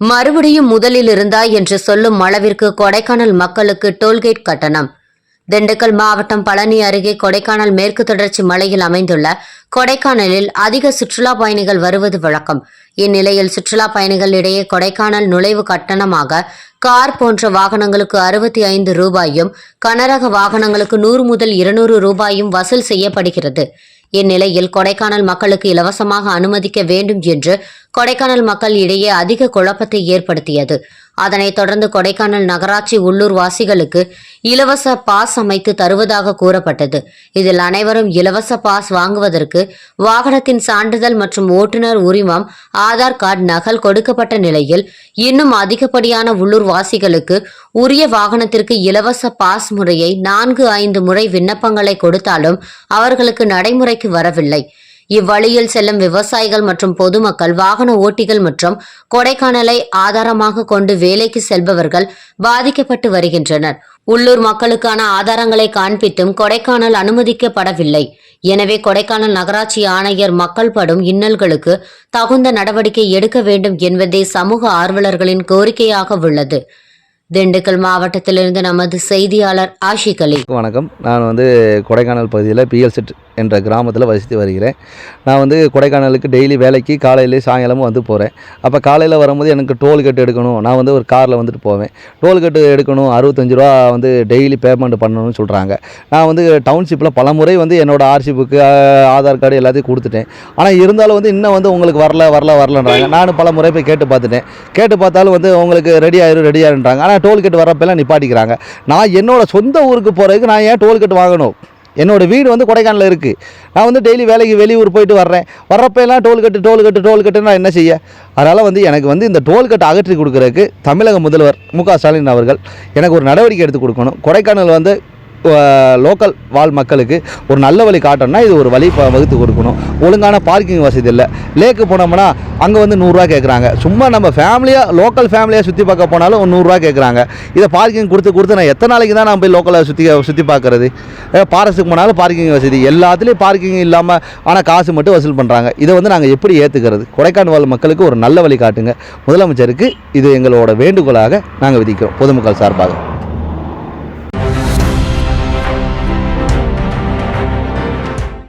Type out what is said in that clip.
மறுபடியும் முதலில் இருந்தா என்று சொல்லும் அளவிற்கு கொடைக்கானல் மக்களுக்கு டோல்கேட் கட்டணம். திண்டுக்கல் மாவட்டம் பழனி அருகே கொடைக்கானல் மேற்கு தொடர்ச்சி மலையில் அமைந்துள்ள கொடைக்கானலில் அதிக சுற்றுலா பயணிகள் வருவது வழக்கம். இந்நிலையில் சுற்றுலா பயணிகள் இடையே கொடைக்கானல் நுழைவு கட்டணமாக கார் போன்ற வாகனங்களுக்கு அறுபத்தி ஐந்து ரூபாயும் கனரக வாகனங்களுக்கு நூறு முதல் இருநூறு ரூபாயும் வசூல் செய்யப்படுகிறது. இந்நிலையில் கொடைக்கானல் மக்களுக்கு இலவசமாக அனுமதிக்க வேண்டும் என்று கொடைக்கானல் மக்கள் இடையே அதிக குழப்பத்தை ஏற்படுத்தியது. அதனைத் தொடர்ந்து கொடைக்கானல் நகராட்சி உள்ளூர் வாசிகளுக்கு இலவச பாஸ் அமைத்து தருவதாக கூறப்பட்டது. இதில் அனைவரும் இலவச பாஸ் வாங்குவதற்கு வாகனத்தின் சான்றிதழ் மற்றும் ஓட்டுநர் உரிமம் ஆதார் கார்டு நகல் கொடுக்கப்பட்ட நிலையில் இன்னும் அதிகப்படியான உள்ளூர் வாசிகளுக்கு உரிய வாகனத்திற்கு இலவச பாஸ் முறையை நான்கு ஐந்து முறை விண்ணப்பங்களை கொடுத்தாலும் அவர்களுக்கு நடைமுறைக்கு வரவில்லை. இவ்வழியில் செல்லும் விவசாயிகள் மற்றும் பொதுமக்கள் வாகன ஓட்டிகள் மற்றும் கொடைக்கானலை ஆதாரமாக கொண்டு வேலைக்கு செல்பவர்கள் பாதிக்கப்பட்டு வருகின்றனர். உள்ளூர் மக்களுக்கான ஆதாரங்களை காண்பித்தும் கொடைக்கானல் அனுமதிக்கப்படவில்லை. எனவே கொடைக்கானல் நகராட்சி ஆணையர் மக்கள் படும் இன்னல்களுக்கு தகுந்த நடவடிக்கை எடுக்க வேண்டும் என்பதே சமூக ஆர்வலர்களின் கோரிக்கையாக உள்ளது. திண்டுக்கல் மாவட்டத்திலிருந்து நமது செய்தியாளர் ஆஷிக் அலி. வணக்கம். நான் வந்து கொடைக்கானல் பகுதியில் பிஎல்செட் என்ற கிராமத்தில் வசித்து வருகிறேன். நான் வந்து கொடைக்கானலுக்கு டெய்லி வேலைக்கு காலையிலே சாயங்காலமும் வந்து போகிறேன் அப்போ காலையில் வரும்போது எனக்கு டோல்கேட் எடுக்கணும். நான் வந்து ஒரு காரில் வந்துட்டு போவேன். டோல்கேட்டு எடுக்கணும். அறுபத்தஞ்சு ரூபா வந்து டெய்லி பேமெண்ட் பண்ணணும்னு சொல்கிறாங்க நான் வந்து டவுன்ஷிப்பில் பல முறை வந்து என்னோடய ஆர்சி புக்கு ஆதார் கார்டு எல்லாத்தையும் கொடுத்துட்டேன். ஆனால் இருந்தாலும் வந்து இன்னும் வந்து உங்களுக்கு வரல வரல வரலன்றாங்க. நானும் பல முறை போய் கேட்டு பார்த்துட்டேன். கேட்டு பார்த்தாலும் வந்து உங்களுக்கு ரெடி ஆயிரும் ரெடி ஆயிருன்றாங்க. ஆனால் டோல்கேட் வரப்பெல்லாம் நிப்பாட்டிக்கிறாங்க? நான் என்னோடய சொந்த ஊருக்கு போகிறதுக்கு நான் ஏன் டோல்கேட் வாங்கணும்? என்னோடய வீடு வந்து கொடைக்கானலில் இருக்குது நான் வந்து டெய்லி வேலைக்கு வெளியூர் போயிட்டு வர்றேன். வரப்பெல்லாம் எல்லாம் டோல்கேட்டு டோல்கேட்டு நான் என்ன செய்ய? அதனால் வந்து எனக்கு வந்து இந்த டோல்கேட் அகற்றி கொடுக்குறதுக்கு தமிழக முதல்வர் மு க ஸ்டாலின் அவர்கள் எனக்கு ஒரு நடவடிக்கை எடுத்து கொடுக்கணும். கொடைக்கானல் வந்து லோக்கல் வாழ் மக்களுக்கு ஒரு நல்ல வழி காட்டணும்னா இது ஒரு வழி வகுத்து கொடுக்கணும். ஒழுங்கான பார்க்கிங் வசதி இல்லை. லேக்கு போனோம்னா அங்கே வந்து நூறுரூவா கேட்குறாங்க சும்மா நம்ம ஃபேமிலியாக லோக்கல் ஃபேமிலியாக சுற்றி பார்க்க போனாலும் ஒரு நூறுரூவா கேட்குறாங்க இதை பார்க்கிங் கொடுத்து கொடுத்து நான் எத்தனை நாளைக்கு தான் நான் போய் லோக்கலில் சுற்றி சுற்றி பார்க்குறது? பாரஸுக்கு போனாலும் பார்க்கிங் வசதி. எல்லாத்துலேயும் பார்க்கிங் இல்லாமல் ஆனால் காசு மட்டும் வசூல் பண்ணுறாங்க இதை வந்து நாங்கள் எப்படி ஏற்றுக்கிறது கொடைக்கானல் வாழ் மக்களுக்கு ஒரு நல்ல வழி காட்டுங்க. முதலமைச்சருக்கு இது எங்களோட வேண்டுகோளாக நாங்கள் விதிக்கிறோம். பொதுமக்கள் சார்பாக.